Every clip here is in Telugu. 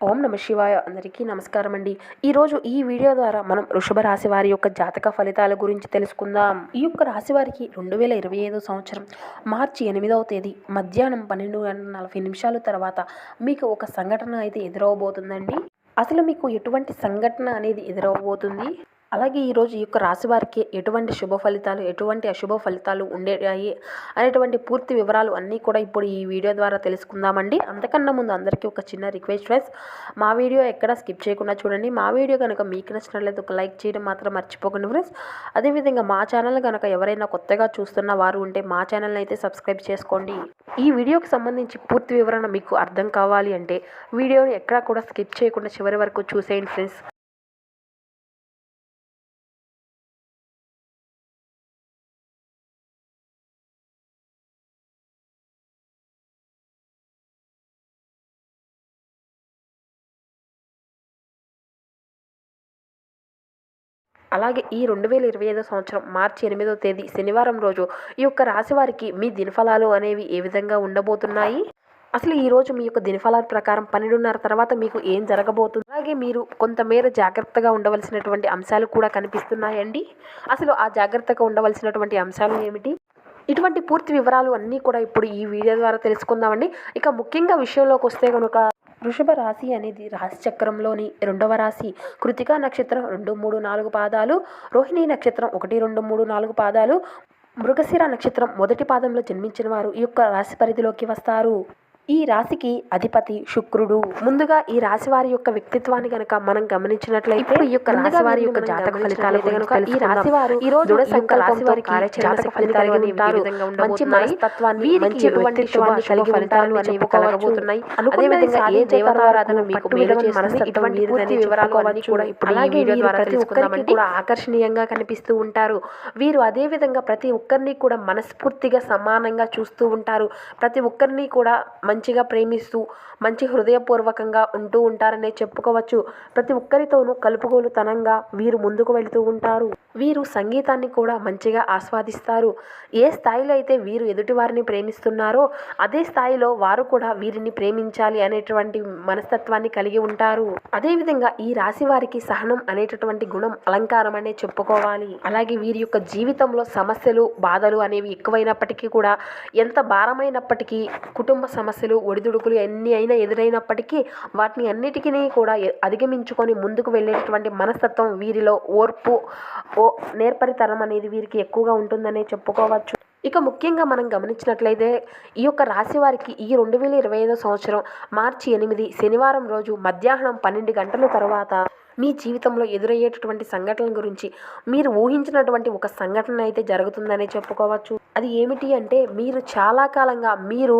ఓం నమ శివాయ. అందరికీ నమస్కారం అండి ఈరోజు ఈ వీడియో ద్వారా మనం వృషభ రాశి వారి యొక్క జాతక ఫలితాల గురించి తెలుసుకుందాం. ఈ యొక్క రాశి వారికి రెండు వేల ఇరవై ఐదో సంవత్సరం మార్చి ఎనిమిదవ తేదీ మధ్యాహ్నం పన్నెండు గంటల నలభై నిమిషాల తర్వాత మీకు ఒక సంఘటన అయితే ఎదురవబోతుందండి. అసలు మీకు ఎటువంటి సంఘటన అనేది ఎదురవబోతుంది? అలాగే ఈరోజు ఈ యొక్క రాశి వారికి ఎటువంటి శుభ ఫలితాలు ఎటువంటి అశుభ ఫలితాలు ఉండేవి అనేటువంటి పూర్తి వివరాలు అన్నీ కూడా ఇప్పుడు ఈ వీడియో ద్వారా తెలుసుకుందామండి. అంతకన్నా ముందు అందరికీ ఒక చిన్న రిక్వెస్ట్ ఫ్రెండ్స్ మా వీడియో ఎక్కడ స్కిప్ చేయకుండా చూడండి. మా వీడియో కనుక మీకు నచ్చినట్లయితే ఒక లైక్ చేయడం మాత్రం మర్చిపోకండి ఫ్రెండ్స్. అదేవిధంగా మా ఛానల్ కనుక ఎవరైనా కొత్తగా చూస్తున్న వారు ఉంటే మా ఛానల్ని అయితే సబ్స్క్రైబ్ చేసుకోండి. ఈ వీడియోకి సంబంధించి పూర్తి వివరణ మీకు అర్థం కావాలి అంటే వీడియోని ఎక్కడా కూడా స్కిప్ చేయకుండా చివరి వరకు చూసేయండి ఫ్రెండ్స్. అలాగే ఈ రెండు వేల ఇరవై ఐదో సంవత్సరం మార్చి ఎనిమిదో తేదీ శనివారం రోజు ఈ యొక్క రాశి వారికి మీ దినఫలాలు అనేవి ఏ విధంగా ఉండబోతున్నాయి? అసలు ఈ రోజు మీ యొక్క దినఫలాల ప్రకారం పన్నెండున్నర తర్వాత మీకు ఏం జరగబోతుంది అలాగే మీరు కొంతమేర జాగ్రత్తగా ఉండవలసినటువంటి అంశాలు కూడా కనిపిస్తున్నాయండి. అసలు ఆ జాగ్రత్తగా ఉండవలసినటువంటి అంశాలు ఏమిటి? ఇటువంటి పూర్తి వివరాలు అన్నీ కూడా ఇప్పుడు ఈ వీడియో ద్వారా తెలుసుకుందామండి. ఇక ముఖ్యంగా విషయంలోకి వస్తే కనుక వృషభ రాశి అనేది రాశి చక్రంలోని రెండవ రాశి. కృతికా నక్షత్రం రెండు మూడు నాలుగు పాదాలు రోహిణి నక్షత్రం ఒకటి రెండు మూడు నాలుగు పాదాలు మృగశిర నక్షత్రం మొదటి పాదంలో జన్మించిన వారు ఈ యొక్క రాశి పరిధిలోకి వస్తారు. ఈ రాశికి అధిపతి శుక్రుడు. ముందుగా ఈ రాశి వారి యొక్క వ్యక్తిత్వాన్ని గనక మనం గమనించినట్లయితే ఈ యొక్క రాశి వారి యొక్క జాతక ఫలితాలు ఈ రాశి వారు ఈ రోజు రాశి వారికి జాతక ఫలితాలు ఉంటారు? మంచి మనస్తత్వాన్ని మంచి వ్యక్తిత్వాన్ని కలిగి ఫలితాలు అనేవి కలగబోతున్నాయి అదే విధంగా ఏ దేవతారాధన మీకు మేలు చేస్తుంది ఇటువంటి పూర్తి వివరాలు కూడా ఇప్పుడు ఈ వీడియో ద్వారా కూడా ఆకర్షణీయంగా కనిపిస్తూ ఉంటారు. వీరు అదే విధంగా ప్రతి ఒక్కరిని కూడా మనస్ఫూర్తిగా సమానంగా చూస్తూ ఉంటారు. ప్రతి ఒక్కరిని కూడా మంచిగా ప్రేమిస్తూ మంచి హృదయపూర్వకంగా ఉంటూ ఉంటారనే చెప్పుకోవచ్చు. ప్రతి ఒక్కరితోనూ కలుపుగోలుతనంగా వీరు ముందుకు వెళుతూ ఉంటారు. వీరు సంగీతాన్ని కూడా మంచిగా ఆస్వాదిస్తారు. ఏ స్థాయిలో అయితే వీరు ఎదుటివారిని ప్రేమిస్తున్నారో అదే స్థాయిలో వారు కూడా వీరిని ప్రేమించాలి అనేటువంటి మనస్తత్వాన్ని కలిగి ఉంటారు. అదేవిధంగా ఈ రాశి వారికి సహనం అనేటటువంటి గుణం అలంకారం అనే చెప్పుకోవాలి. అలాగే వీరి యొక్క జీవితంలో సమస్యలు బాధలు అనేవి ఎక్కువైనప్పటికీ కూడా ఎంత భారమైనప్పటికీ కుటుంబ సమస్యలు ఒడిదుడుకులు ఎన్ని అయినా ఎదురైనప్పటికీ వాటిని అన్నిటికీ కూడా అధిగమించుకొని ముందుకు వెళ్ళేటటువంటి మనస్తత్వం వీరిలో ఓర్పు ఓ నేర్పరితనం అనేది వీరికి ఎక్కువగా ఉంటుందనే చెప్పుకోవచ్చు. ఇక ముఖ్యంగా మనం గమనించినట్లయితే ఈ యొక్క రాశి వారికి ఈ రెండు వేల ఇరవై ఐదో సంవత్సరం మార్చి ఎనిమిది శనివారం రోజు మధ్యాహ్నం పన్నెండు గంటల తర్వాత మీ జీవితంలో ఎదురయ్యేటటువంటి సంఘటనల గురించి మీరు ఊహించినటువంటి ఒక సంఘటన అయితే జరుగుతుందనే చెప్పుకోవచ్చు. అది ఏమిటి అంటే మీరు చాలా కాలంగా మీరు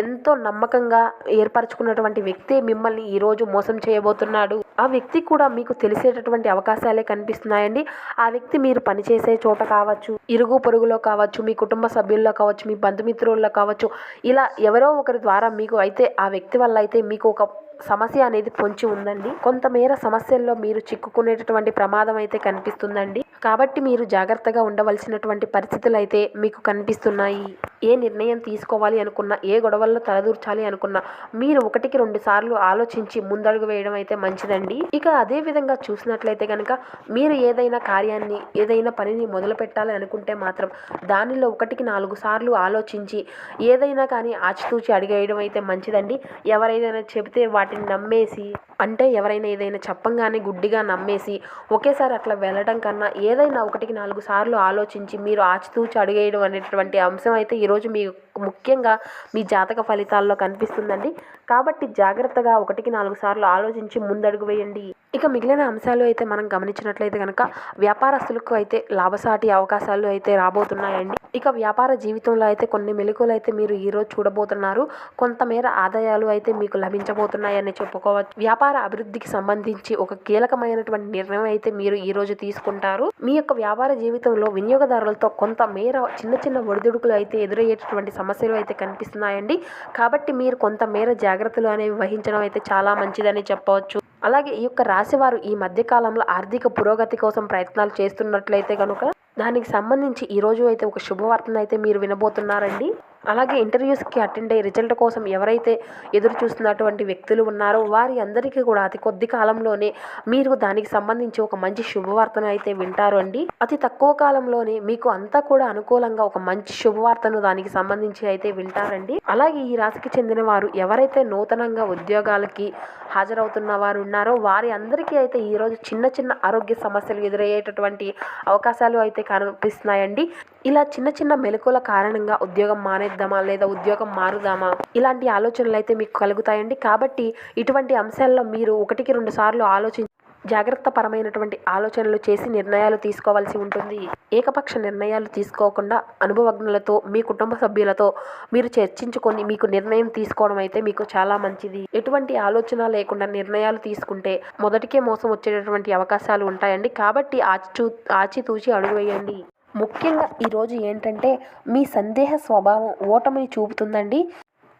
ఎంతో నమ్మకంగా ఏర్పరచుకున్నటువంటి వ్యక్తే మిమ్మల్ని ఈరోజు మోసం చేయబోతున్నాడు. ఆ వ్యక్తి కూడా మీకు తెలిసేటటువంటి అవకాశాలే కనిపిస్తున్నాయండి. ఆ వ్యక్తి మీరు పనిచేసే చోట కావచ్చు ఇరుగు పొరుగులో కావచ్చు మీ కుటుంబ సభ్యుల్లో కావచ్చు మీ బంధుమిత్రుల్లో కావచ్చు ఇలా ఎవరో ఒకరి ద్వారా మీకు అయితే ఆ వ్యక్తి వల్ల అయితే మీకు ఒక సమస్య అనేది పొంచి ఉందండి. కొంతమేర సమస్యల్లో మీరు చిక్కుకునేటటువంటి ప్రమాదం అయితే కనిపిస్తుందండి. కాబట్టి మీరు జాగ్రత్తగా ఉండవలసినటువంటి పరిస్థితులు అయితే మీకు కనిపిస్తున్నాయి. ఏ నిర్ణయం తీసుకోవాలి అనుకున్నా ఏ గొడవల్లో తలదూర్చాలి అనుకున్నా మీరు ఒకటికి రెండు సార్లు ఆలోచించి ముందడుగు వేయడం అయితే మంచిదండి. ఇక అదే విధంగా చూసినట్లయితే కనుక మీరు ఏదైనా కార్యాన్ని ఏదైనా పనిని మొదలు పెట్టాలి అనుకుంటే మాత్రం దానిలో ఒకటికి నాలుగు సార్లు ఆలోచించి ఏదైనా కానీ ఆచితూచి అడిగేయడం అయితే మంచిదండి. ఎవరైనా చెబితే వాటిని నమ్మేసి అంటే ఎవరైనా ఏదైనా చెప్పంగానే గుడ్డిగా నమ్మేసి ఒకేసారి అట్లా వెళ్ళడం కన్నా ఏదైనా ఒకటికి నాలుగు సార్లు ఆలోచించి మీరు ఆచితూచి అడిగేయడం అనేటువంటి అంశం అయితే ఈరోజు మీ ముఖ్యంగా మీ జాతక ఫలితాల్లో కనిపిస్తుందండి. కాబట్టి జాగ్రత్తగా ఒకటికి నాలుగు సార్లు ఆలోచించి ముందడుగు వేయండి. ఇక మిగిలిన అంశాలు అయితే మనం గమనించినట్లయితే కనుక వ్యాపారస్తులకు అయితే లాభసాటి అవకాశాలు అయితే రాబోతున్నాయండి. ఇక వ్యాపార జీవితంలో అయితే కొన్ని మెలకువలు అయితే మీరు ఈరోజు చూడబోతున్నారు. కొంతమేర ఆదాయాలు అయితే మీకు లభించబోతున్నాయని చెప్పుకోవచ్చు. వ్యాపార అభివృద్ధికి సంబంధించి ఒక కీలకమైనటువంటి నిర్ణయం అయితే మీరు ఈ రోజు తీసుకుంటారు. మీ యొక్క వ్యాపార జీవితంలో వినియోగదారులతో కొంత మేర చిన్న చిన్న ఒడిదుడుకులు అయితే ఎదురయ్యేటటువంటి సమస్యలు అయితే కనిపిస్తున్నాయండి. కాబట్టి మీరు కొంత మేర జాగ్రత్తలు అనేవి వహించడం అయితే చాలా మంచిదని చెప్పవచ్చు. అలాగే ఈ యొక్క రాశివారు ఈ మధ్య కాలంలో ఆర్థిక పురోగతి కోసం ప్రయత్నాలు చేస్తున్నట్లయితే కనుక దానికి సంబంధించి ఈరోజు అయితే ఒక శుభవార్తను అయితే మీరు వినబోతున్నారండి. అలాగే ఇంటర్వ్యూస్కి అటెండ్ అయ్యి రిజల్ట్ కోసం ఎవరైతే ఎదురు చూస్తున్నటువంటి వ్యక్తులు ఉన్నారో వారి అందరికీ కూడా అతి కొద్ది కాలంలోనే మీరు దానికి సంబంధించి ఒక మంచి శుభవార్తను అయితే వింటారు అండి అతి తక్కువ కాలంలోనే మీకు అంతా కూడా అనుకూలంగా ఒక మంచి శుభవార్తను దానికి సంబంధించి అయితే వింటారండి. అలాగే ఈ రాశికి చెందిన వారు ఎవరైతే నూతనంగా ఉద్యోగాలకి హాజరవుతున్న వారు ఉన్నారో వారి అందరికీ అయితే ఈరోజు చిన్న చిన్న ఆరోగ్య సమస్యలు ఎదురయ్యేటటువంటి అవకాశాలు అయితే కనిపిస్తున్నాయండి. ఇలా చిన్న చిన్న మెలకుల కారణంగా ఉద్యోగం మానేద్దామా లేదా ఉద్యోగం మారుదామా? ఇలాంటి ఆలోచనలు అయితే మీకు కలుగుతాయండి. కాబట్టి ఇటువంటి అంశాల్లో మీరు ఒకటికి రెండు సార్లు ఆలోచించి జాగ్రత్త పరమైనటువంటి ఆలోచనలు చేసి నిర్ణయాలు తీసుకోవాల్సి ఉంటుంది. ఏకపక్ష నిర్ణయాలు తీసుకోకుండా అనుభవజ్ఞులతో మీ కుటుంబ సభ్యులతో మీరు చర్చించుకొని మీకు నిర్ణయం తీసుకోవడం అయితే మీకు చాలా మంచిది. ఎటువంటి ఆలోచన లేకుండా నిర్ణయాలు తీసుకుంటే మొదటికే మోసం వచ్చేటటువంటి అవకాశాలు ఉంటాయండి. కాబట్టి ఆచూ ఆచితూచి అడుగు వేయండి ముఖ్యంగా ఈరోజు ఏంటంటే మీ సందేహ స్వభావం ఓటమిని చూపుతుందండి.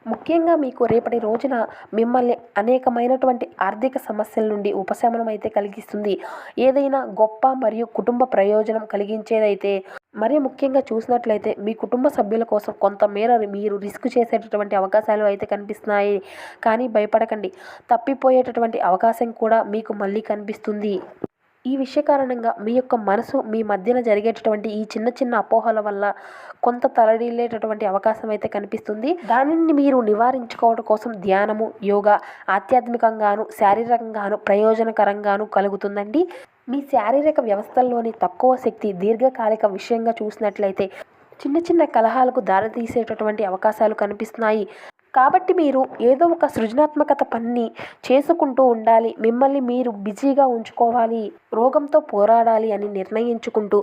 ముఖ్యంగా మీకు రేపటి రోజున మిమ్మల్ని అనేకమైనటువంటి ఆర్థిక సమస్యల నుండి ఉపశమనం అయితే కలిగిస్తుంది. ఏదైనా గొప్ప మరియు కుటుంబ ప్రయోజనం కలిగించేదైతే మరీ ముఖ్యంగా చూసినట్లయితే మీ కుటుంబ సభ్యుల కోసం కొంతమేర మీరు రిస్క్ చేసేటటువంటి అవకాశాలు అయితే కనిపిస్తున్నాయి. కానీ భయపడకండి. తప్పిపోయేటటువంటి అవకాశం కూడా మీకు మళ్ళీ కనిపిస్తుంది. ఈ విషయ కారణంగా మీ యొక్క మనసు మీ మధ్యన జరిగేటటువంటి ఈ చిన్న చిన్న అపోహల వల్ల కొంత తలడిల్లేటటువంటి అవకాశం అయితే కనిపిస్తుంది. దానిని మీరు నివారించుకోవడం కోసం ధ్యానము యోగా ఆధ్యాత్మికంగాను శారీరకంగాను ప్రయోజనకరంగాను కలుగుతుందండి. మీ శారీరక వ్యవస్థల్లోని తక్కువ శక్తి దీర్ఘకాలిక విషయంగా చూసినట్లయితే చిన్న చిన్న కలహాలకు దారితీసేటటువంటి అవకాశాలు కనిపిస్తున్నాయి. కాబట్టి మీరు ఏదో ఒక సృజనాత్మకత పనిని చేసుకుంటూ ఉండాలి. మిమ్మల్ని మీరు బిజీగా ఉంచుకోవాలి. రోగంతో పోరాడాలి అని నిర్ణయించుకుంటూ